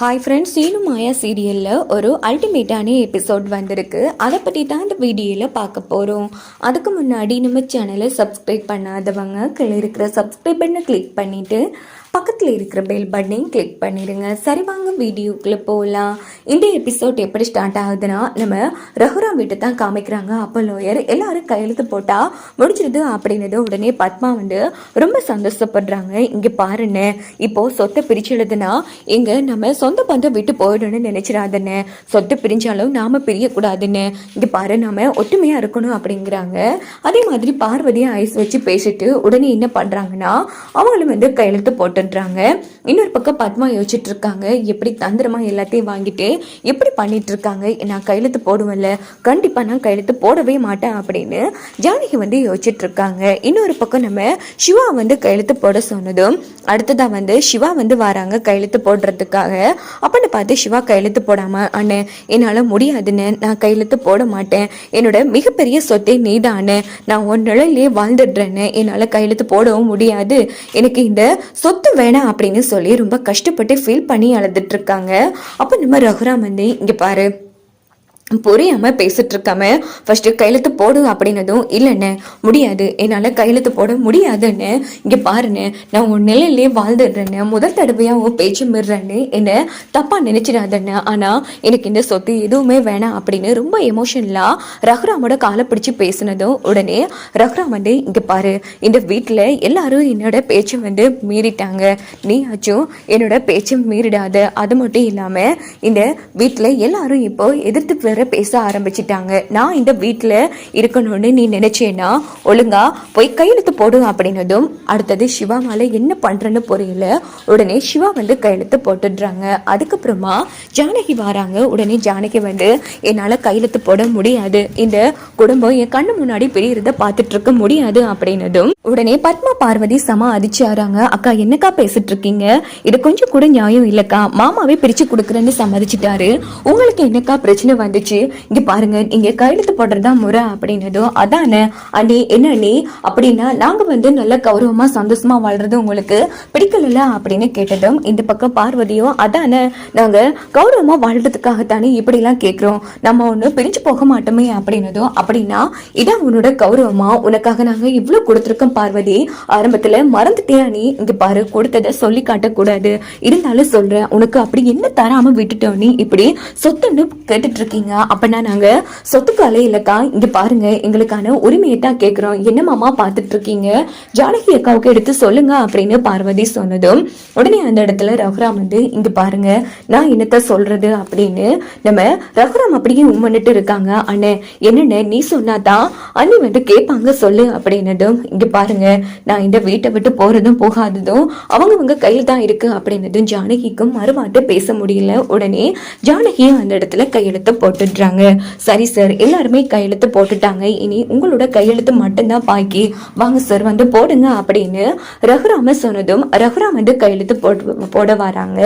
Hi friends Seenu மாயா சீரியலில் ஒரு அல்டிமேட்டான episode வந்திருக்கு. அதை பற்றி தான் இந்த வீடியோவில் பார்க்க போகிறோம் அதுக்கு முன்னாடி நம்ம சேனலை சப்ஸ்கிரைப் பண்ணாதவங்க கீழே இருக்கிற சப்ஸ்கிரைப் பண்ண கிளிக் பண்ணிவிட்டு பக்கத்தில் இருக்கிற பெல் பட்டனையும் கிளிக் பண்ணிடுங்க. சரி வாங்க வீடியோக்குள்ளே போகலாம் இந்த எபிசோட் எப்படி ஸ்டார்ட் ஆகுதுன்னா நம்ம ரகுராம் வீட்டை தான் காமிக்கிறாங்க. அப்போ லோயர் எல்லாரும் கையெழுத்து போட்டால் முடிஞ்சிருது அப்படின்னது உடனே பத்மா வந்து ரொம்ப சந்தோஷப்படுறாங்க. இங்கே பாருன்னு. இப்போது சொத்தை பிரிச்சு எழுதுனா இங்கே நம்ம சொந்த பந்தம் விட்டு போயிடணும்னு நினைச்சிடாதுன்னு சொத்து பிரிஞ்சாலும் நாம் பிரியக்கூடாதுன்னு இங்கே பாரு நாம ஒற்றுமையாக இருக்கணும் அப்படிங்கிறாங்க. அதே மாதிரி பார்வதியை ஐஸ் வச்சு பேசிட்டு உடனே என்ன பண்ணுறாங்கன்னா அவங்களும் வந்து கையெழுத்து போட்டுடுறாங்க இன்னொரு பக்கம் பத்மா யோசிச்சுட்டு இருக்காங்க எப்படி தந்திரமா எல்லாத்தையும் வாங்கிட்டு எப்படி பண்ணிட்டு இருக்காங்க நான் கையெழுத்து போடுவேன்ல. கண்டிப்பா நான் கையெழுத்து போடவே மாட்டேன் அப்படின்னு ஜானகி வந்து யோசிச்சுட்டு இருக்காங்க இன்னொரு பக்கம் நம்ம சிவா வந்து கையெழுத்து போட சொன்னதும் அடுத்ததாக வந்து சிவா வந்து வராங்க கையெழுத்து போடுறதுக்காக. அப்படின்னு பார்த்து சிவா கையெழுத்து போடாம அண்ணே என்னால முடியாதுன்னு நான் கையெழுத்து போட மாட்டேன். என்னோட மிகப்பெரிய சொத்தை நீதானே நான் உன் நிலையிலேயே வாழ்ந்துடுறேன்னு என்னால கையெழுத்து போடவும் முடியாது. எனக்கு இந்த சொத்து வேணாம் அப்படின்னு சொல்லி ரொம்ப கஷ்டப்பட்டு ஃபீல் பண்ணி அழுதுட்டு இருக்காங்க. அப்போ நம்ம ரகுராம் வந்து இங்க பாரு. புரியாமல் பேசிட்டு இருக்காம கையெழுத்து போடு அப்படின்னதும் இல்லைண்ணே முடியாது. என்னால் கையெழுத்து போட முடியாதுன்னு இங்கே பாருண்ணே நான் உன் நிலையிலே வாழ்ந்துடுறேன்னு முதல் தடவையாக உன் பேச்சு மிடுறேன்னு என்னை தப்பாக நினைச்சிடாதண்ணே. ஆனால் எனக்கு இந்த சொத்து எதுவுமே வேணாம் அப்படின்னு ரொம்ப எமோஷனலாக ரகுராமோட காலை பிடிச்சி பேசினதும் உடனே ரகுராம் வந்து இங்கே பாரு இந்த வீட்டில் எல்லாரும் என்னோட பேச்சை வந்து மீறிட்டாங்க. நீ ஆச்சும் என்னோட பேச்சை மீறிடாத. அது மட்டும் இல்லாமல் இந்த வீட்டில் எல்லாரும் இப்போ எதிர்த்து வேற பேச ஆரம்பிச்சிட்டாங்க. நான் இந்த வீட்டில் இருக்கணும்னு நீ நினைச்சேன்னா ஒழுங்கா போய் கையெழுத்து போடு அப்படின்னதும் அடுத்தது சிவா மேலே என்ன பண்ணுறேன்னு புரியல. உடனே சிவா வந்து கையெழுத்து போட்டுடுறாங்க. அதுக்கப்புறமா ஜானகி வராங்க. உடனே ஜானகி வந்து என்னால் கையெழுத்து போட முடியாது. இந்த குடும்பம் என் கண்ணு முன்னாடி பிரியறத பார்த்துட்டு இருக்க முடியாது அப்படின்னதும் உடனே பத்மா பார்வதி சம அதிர்ச்சியாராங்க அக்கா என்னக்கா பேசிட்டு இருக்கீங்க இது கொஞ்சம் கூட நியாயம் இல்லக்கா. மாமாவே பிரிச்சு கொடுக்குறேன்னு சம்மதிச்சிட்டாரு. உங்களுக்கு என்னக்கா பிரச்சனை வந்துச்சு? இங்க பாருங்க நீங்க கையெழுத்து போடுறதா முறை அப்படின்னதும் அதானே அண்ணே என்ன நீ அப்படின்னா நாங்க வந்து நல்ல கௌரவமா சந்தோஷமா வாழ்றது உங்களுக்கு பிடிக்கல அப்படின்னு கேட்டதும் இந்த பக்கம் பார்வதியும் அதானே நாங்க கௌரவமா வாழ்றதுக்காகத்தானே இப்படி எல்லாம் கேக்குறோம். நம்ம ஒண்ணு பிரிஞ்சு போக மாட்டோமே அப்படின்னதும் அப்படின்னா இதான் உன்னோட கௌரவமா உனக்காக நாங்க இவ்வளவு கொடுத்துருக்கோம் பார்வதி ஆரம்பத்துல மறந்துட்டே நீ? இங்க பாரு கொடுத்ததை சொல்லி காட்டக்கூடாது. இருந்தாலும் சொல்கிறேன் உனக்கு அப்படி என்ன தராம விட்டுட்டோம் நீ? இப்படி சொத்துன்னு கேட்டுட்டு இருக்கீங்க. அப்படின்னா நாங்க சொத்துக்கு அலை இல்லக்கா இங்க பாருங்க எங்களுக்கான உரிமையை தான் கேட்குறோம் என்ன மாமா பார்த்துட்டு இருக்கீங்க? ஜானகி அக்காவுக்கு எடுத்து சொல்லுங்க அப்படின்னு பார்வதி சொன்னதும் உடனே அந்த இடத்துல ரகுராம் வந்து இங்க பாருங்க நான் என்னத்த சொல்றது அப்படின்னு நம்ம ரகுராம் அப்படியே உம்மன்னுட்டு இருக்காங்க. அண்ணே என்னென்ன நீ சொன்னாதான் அண்ணி வந்து கேட்பாங்க சொல்லு அப்படின்னதும் இங்க பாருங்க நான் இந்த வீட்டை விட்டு போறதும் போகாததும் அவங்கவுங்க கையில் தான் இருக்கு அப்படின்னதும் ஜானகிக்கும் மறுவாட்டு பேச முடியல. உடனே ஜானகியும் அந்த இடத்துல கையெழுத்து போட்டுடுறாங்க. சரி சார் எல்லாருமே கையெழுத்து போட்டுட்டாங்க. இனி உங்களோட கையெழுத்து மட்டும்தான் பாக்கி. வாங்க சார் வந்து போடுங்க அப்படின்னு ரகுராம சொன்னதும் ரகுராம் வந்து கையெழுத்து போட்டு போட வராங்க.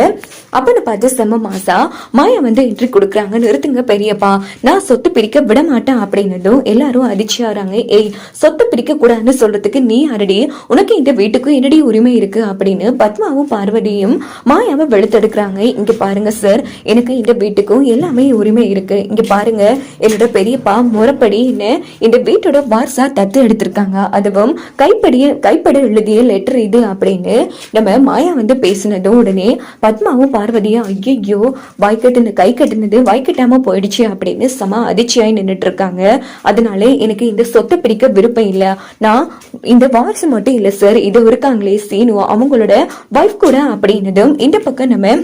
அப்படின்னு பார்த்து செம்ம மாசா மாயா வந்து என்ட்ரி கொடுக்குறாங்க. நிறுத்துங்க பெரியப்பா. நான் சொத்து பிரிக்க விட மாட்டேன் அப்படின்னதும் எல்லாரும் அதிர்ச்சியாகிறாங்க ஏய் சொத்து பிரிக்க கூடாதுன்னு சொல்றதுக்கு நீ அரடி உனக்கு இந்த வீட்டுக்கு என்னடி உரிமை இருக்கு அப்படின்னு பத்மாவும் பார்வதியும் மாயாவை வெளுத்தெடுக்கிறாங்க. இங்க பாருங்க சார் எனக்கு இந்த வீட்டுக்கும் எல்லாமே உரிமை இருக்கு. இங்க பாருங்க என்னோட பெரியப்பா முறைப்படி என்ன இந்த வீட்டோட வார்சா தத்து எடுத்திருக்காங்க. அதுவும் கைப்படிய கைப்பட எழுதிய லெட்டர் இது அப்படின்னு நம்ம மாயா வந்து பேசினதும் உடனே பத்மாவும் பார்வதியும் ஐயோ வாய் கட்டுன கை கட்டுனது வாய் கட்டாம போயிடுச்சு அப்படின்னு சம அதிர்ச்சியாய் நின்றுட்டு இருக்காங்க. அதனால எனக்கு இந்த சொத்தை பிடிக்க விருப்பம் இல்லை. நான் இந்த வாரிசு மட்டும் இல்லை சார் இது இருக்காங்களே சீனு அவங்களோட வைஃப் கூட அப்படின்னதும் இந்த பக்கம் நம்ம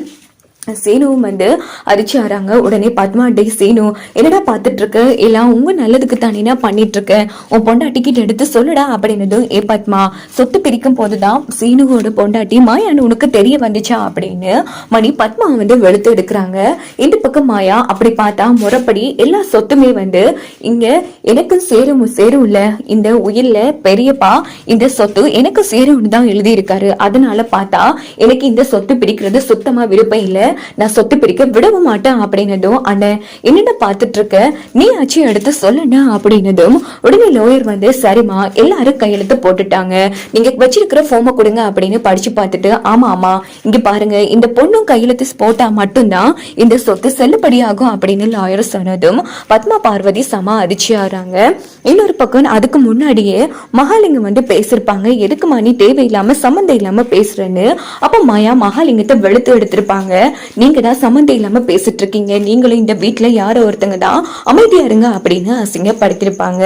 சீனுவும் வந்து அரிச்சாராங்க உடனே பத்மா டே சீனு என்னடா பார்த்துட்டு இருக்க எல்லாம் உங்க நல்லதுக்கு தானே பண்ணிட்டு இருக்க உன் பொண்டாட்டிக்கிட்ட எடுத்து சொல்லுடா அப்படின்னதும் ஏ பத்மா சொத்து பிரிக்கும் போதுதான் சீனுவோட பொண்டாட்டி மாயான்னு உனக்கு தெரிய வந்துச்சா? அப்படின்னு மணி பத்மா வந்து வெளுத்து எடுக்கிறாங்க. இந்த பக்கம் மாயா அப்படி பார்த்தா முறைப்படி எல்லா சொத்துமே வந்து இங்க எனக்கு சேரும் சேரும்ல இந்த உயிர்ல பெரியப்பா இந்த சொத்து எனக்கு சேரும்னு தான் எழுதியிருக்காரு. அதனால பார்த்தா எனக்கு இந்த சொத்து பிரிக்கிறது சுத்தமா விருப்பம் இல்லை. நான் சொத்து பிரிக்க விடவும் மாட்டேன் அப்படின்னதும் அண்ணன் என்னென்ன பார்த்துட்டு இருக்க நீ ஆச்சு எடுத்து சொல்லண்ணா அப்படின்னதும் உடனே லோயர் வந்து சரிம்மா எல்லாரும் கையெழுத்து போட்டுட்டாங்க. நீங்க வச்சிருக்கிற ஃபோமை கொடுங்க அப்படின்னு படிச்சு பார்த்துட்டு ஆமா ஆமா இங்க பாருங்க இந்த பொண்ணும் கையெழுத்து போட்டா மட்டும்தான் இந்த சொத்து செல்லுபடியாகும் அப்படின்னு லாயர் சொன்னதும் பத்மா பார்வதி சமா அதிர்ச்சியாறாங்க. இன்னொரு பக்கம் அதுக்கு முன்னாடியே மகாலிங்கம் வந்து பேசிருப்பாங்க எதுக்குமா நீ தேவையில்லாம சம்மந்தம் இல்லாம பேசுறேன்னு. அப்ப மாயா மகாலிங்கத்தை வெளுத்து எடுத்திருப்பாங்க. நீங்க தான் சம்மந்தம் இல்லாம பேசிட்டு இருக்கீங்க. நீங்களும் இந்த வீட்டுல யாரோ ஒருத்தங்க தான் அமைதியா இருங்க அப்படின்னு அசிங்கப்படுத்திருப்பாங்க.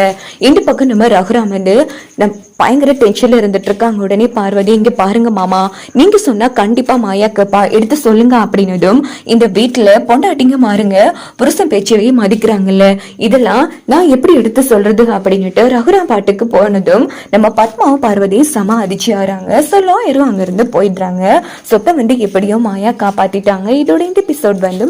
இந்த பக்கம் நம்ம ரகுராம் வந்து நம் பயங்கர டென்ஷன்ல இருந்துட்டு இருக்காங்க. உடனே பார்வதி இங்க பாருங்க மாமா நீங்க சொன்னா கண்டிப்பா மாயா கேப்பா எடுத்து சொல்லுங்க அப்படின்னதும் இந்த வீட்டுல பொண்டாட்டிங்க மாறுங்க புருஷன் பேச்சையே மதிக்கிறாங்கல்ல. இதெல்லாம் நான் எப்படி எடுத்து சொல்றது அப்படின்னுட்டு ரகுராம் பாட்டுக்கு போனதும் நம்ம பத்மாவும் பார்வதியும் சம அதிர்ச்சி ஆறாங்க. ஸோ லாயரும் அங்கிருந்து போயிடுறாங்க. சொத்தை வந்து எப்படியோ மாயா காப்பாத்திட்டாங்க இதோட இந்த எபிசோட் வந்து